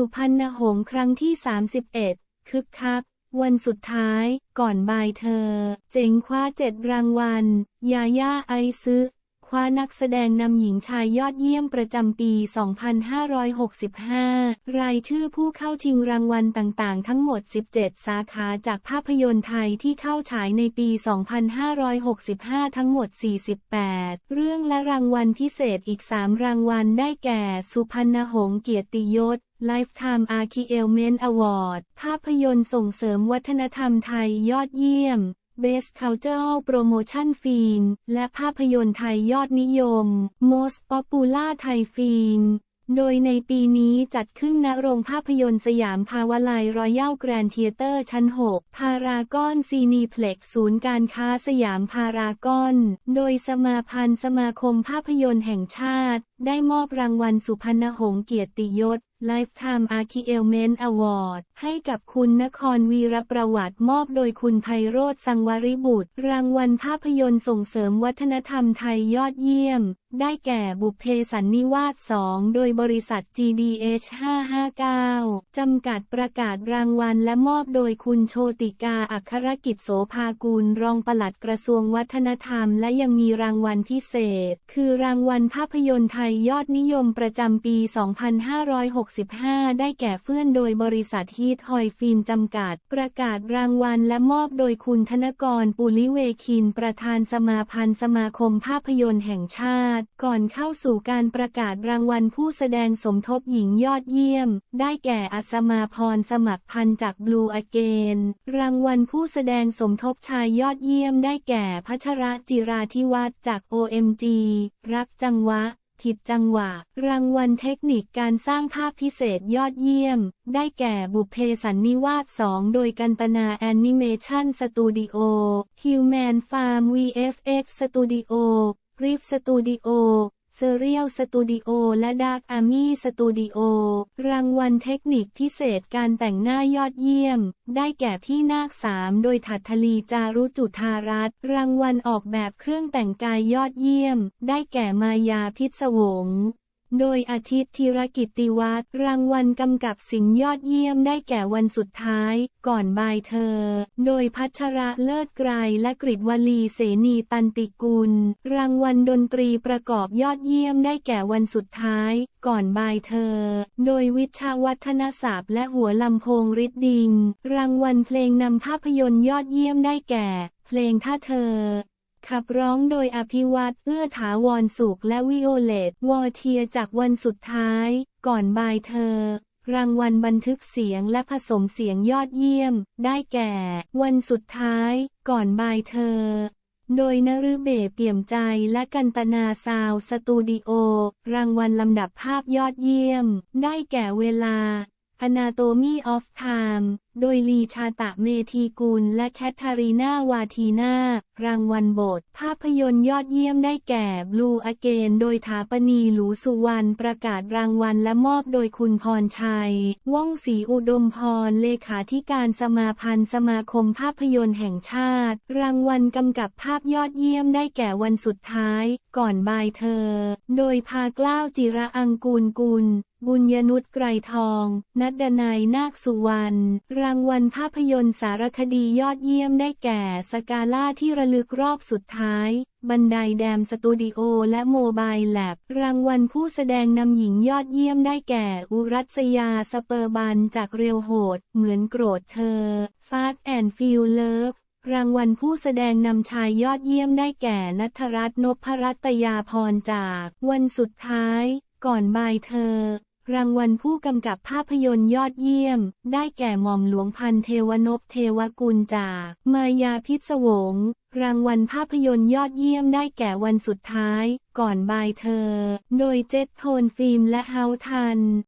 สุพรรณหงส์ครั้งที่ 31 คึกคัก วันสุดท้าย ก่อนบายเธอ เจ๋งคว้าเจ็ดรางวัล ยาย่าไอซึคว้านักแสดงนำหญิงชายยอดเยี่ยมประจำปี 2565 รายชื่อผู้เข้าชิงรางวัลต่างๆ ทั้งหมด 17 สาขาจากภาพยนตร์ไทยที่เข้าฉายในปี 2565 ทั้งหมด 48 เรื่องและรางวัลพิเศษอีก 3 รางวัลได้แก่ สุพรรณหงส์เกียรติยศ Lifetime Achievement Award ภาพยนตร์ส่งเสริมวัฒนธรรมไทยยอดเยี่ยม Best Cultural Promotion Film และภาพยนตร์ไทยยอดนิยม Most Popular Thai Film โดยในปีนี้จัดขึ้นณโรงภาพยนตร์สยามภาวไลรอยัลแกรนด์เทเตอร์ชั้น 6 พารากอนซีนีเพล็กศูนย์การค้าสยามพารากอน โดยสมาพันธ์สมาคมภาพยนตร์แห่งชาติ ได้มอบรางวัลสุพรรณหงส์เกียรติยศ Lifetime Achievement Award ให้กับคุณนครวีรประวัติมอบโดยคุณไพโรธสังวริบุตร รางวัลภาพยนตร์ส่งเสริมวัฒนธรรมไทยยอดเยี่ยมได้แก่บุพเพสันนิวาส2โดยบริษัท GDH 559 จำกัดประกาศรางวัลและมอบโดยคุณโชติกาอัครกิจโสภากุลรองปลัดกระทรวงวัฒนธรรม และยังมีรางวัลพิเศษ คือรางวัลภาพยนตร์ไทยยอดนิยมประจำปี 2565 ได้แก่เฟื่อนโดยบริษัทฮีทฮอยฟิล์มจำกัด ประกาศรางวัลและมอบโดยคุณธนกรปุลิเวคินประธานสมาพันธ์สมาคมภาพยนตร์แห่งชาติก่อนเข้าสู่การประกาศรางวัลผู้แสดงสมทบหญิงยอดเยี่ยม ได้แก่อัศมาพรสมัครพันจากบลูอเกน รางวัลผู้แสดงสมทบชายยอดเยี่ยมได้แก่พัชระจิราธิวัฒน์จาก OMG รักจังหวะผิดจังหวะ รางวัลเทคนิคการสร้างภาพพิเศษยอดเยี่ยม ได้แก่บุพเพสันนิวาส 2 โดยกันตนาแอนิเมชันสตูดิโอฮิวแมนฟาร์ม VFX สตูดิโอ รีฟสตูดิโอเซเรียลสตูดิโอและดาร์กอาร์มี่สตูดิโอรางวัลเทคนิคพิเศษการแต่งหน้ายอดเยี่ยม ได้แก่พี่นาคสามโดยถัดทลีจารุจุธารัตรางวัลออกแบบเครื่องแต่งกายยอดเยี่ยม ได้แก่มายาพิศวง โดยอาทิตย์ธีรกิติวัฒน์รางวัลกำกับสิงยอดเยี่ยมได้แก่วันสุดท้าย ก่อนบายเธอ โดยพัชระเลิศไกรและกริวลีเสนีตันติกุล รางวัลดนตรีประกอบยอดเยี่ยมได้แก่วันสุดท้าย ก่อนบายเธอ โดยวิชาวัฒนศัพท์และหัวลำโพงริดดิง รางวัลเพลงนำภาพยนตร์ยอดเยี่ยมได้แก่ เพลงถ้าเธอ ขับร้องโดยอภิวัตเอื้อถาวรสุขและวิโอเลตวอเทียจากวันสุดท้าย ก่อนบายเธอ รางวัลบันทึกเสียงและผสมเสียงยอดเยี่ยม ได้แก่ วันสุดท้าย ก่อนบายเธอ โดยนฤเบเปี่ยมใจและกันตนาซาวสตูดิโอ รางวัลลำดับภาพยอดเยี่ยม ได้แก่เวลา Anatomy of Time โดยลีชาตะเมธีกุลและแคทธารีนาวาทีนารางวัลบท ภาพยนตร์ยอดเยี่ยมได้แก่ Blue Again โดยถาปนีหลูสุวรรณประกาศรางวัลและมอบโดยคุณพรชัย ว่องศรีอุดมพรเลขาธิการสมาพันธ์สมาคมภาพยนตร์แห่งชาติ รางวัลกำกับภาพยอดเยี่ยมได้แก่วันสุดท้าย ก่อนบายเธอ โดยพากล้าวจิระอังกูลกุลบุญยนุชไกรทอง นัดดนัยนาคสุวรรณรางวัลภาพยนตร์สารคดียอดเยี่ยมได้แก่สกาล่าที่ระลึกรอบสุดท้าย บันไดแดมสตูดิโอและโมบายแลบรางวัลผู้แสดงนำหญิงยอดเยี่ยมได้แก่ อุรัสยาสเปอร์บันจากเรียวโหด เหมือนโกรธเธอฟาสแอนฟิลเลิฟรางวัลผู้แสดงนำชายยอดเยี่ยมได้แก่นัทรัตน์นพรัตยาพรจาก วันสุดท้าย ก่อนบายเธอ รางวัลผู้กำกับภาพยนตร์ยอดเยี่ยม ได้แก่หม่อมหลวงพันเทวนพเทวกุลจาก มายาพิศวง รางวัลภาพยนตร์ยอดเยี่ยมได้แก่วันสุดท้าย ก่อนบายเธอ โดยเจ็ตโทนฟิล์มและเฮาทัน